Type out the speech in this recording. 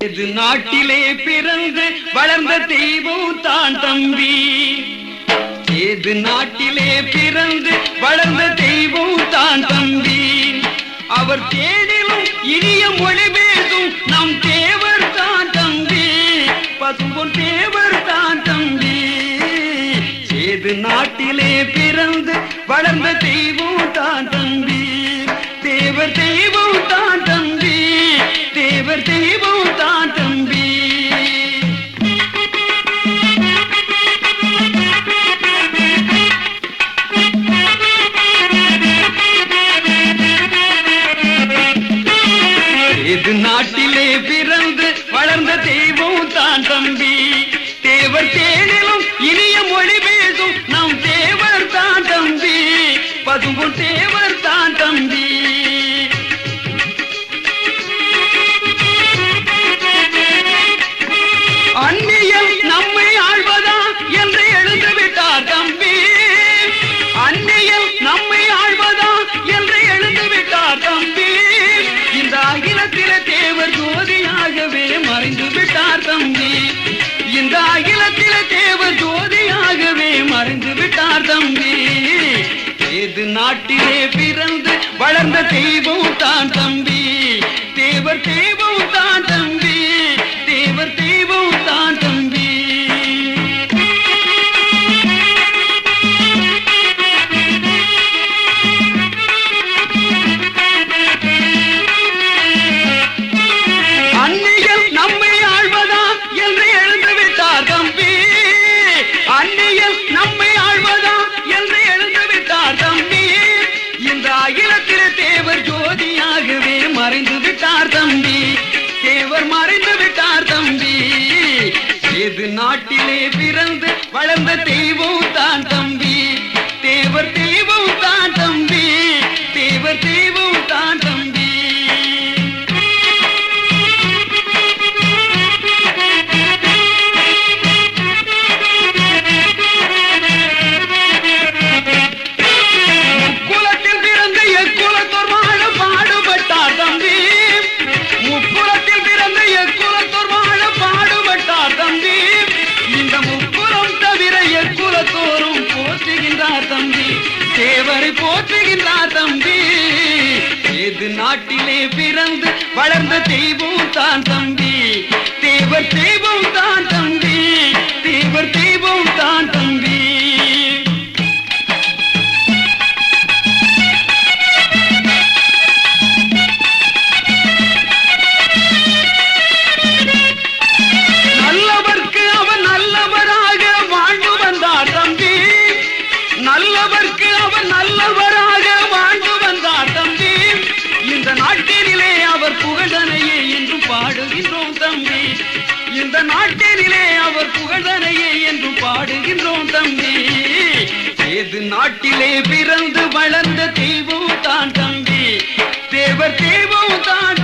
எது நாட்டிலே பிறந்து வளர்ந்த தெய்வம் தான் தம்பி. எது நாட்டிலே பிறந்து வளர்ந்த தெய்வம் தான் தம்பி. அவர் தேடிலும் இனிய மொழி பேசும் நம் தேவர் தான் தம்பி. பசும்பொன் தேவர் தான் தம்பி. எது நாட்டிலே பிறந்து வளர்ந்த தெய்வம் தான் தம்பி. தேவர் தெய்வம் பதும்பும் தான் தம்பி. அந்நியம் நம்மை ஆழ்வதா என்று எழுந்து விட்டார் தம்பி. அந்நியம் நம்மை ஆழ்வதா என்று எழுந்து விட்டார் தம்பி. இந்த அகிலத்தில தேவர் ஜோதியாகவே மறைந்து விட்டார் தம்பி. நாட்டிலே பிறந்து வளர்ந்த தெய்வம் தான் தம்பி. தேவர் தெய்வம் தான் தம்பி. தேவர் தெய்வம் தான் தம்பி. அந்நியல் நம்மை ஆழ்வதா என்று எழுந்து விட்டார் தம்பி. அந்நியல் நம்மை மறைந்து விட்டார் தம்பி. தேவர் மறைந்து விட்டார் தம்பி. எது நாட்டிலே பிறந்து வளர்ந்த தெய்வம் நாட்டிலே பிறந்து வளர்ந்த தெய்வம் தான் தம்பி. தேவர் தெய்வம் தான் தம்பி. தேவர் தெய்வம் பாடுகின்றோம் தம்பி. இந்த நாட்டினிலே அவர் புகழ்தனையே என்று பாடுகின்றோம் தம்பி. ஏது நாட்டிலே பிறந்து வளர்ந்த தெய்வம் தான் தம்பி. தேவர் தெய்வம் தான்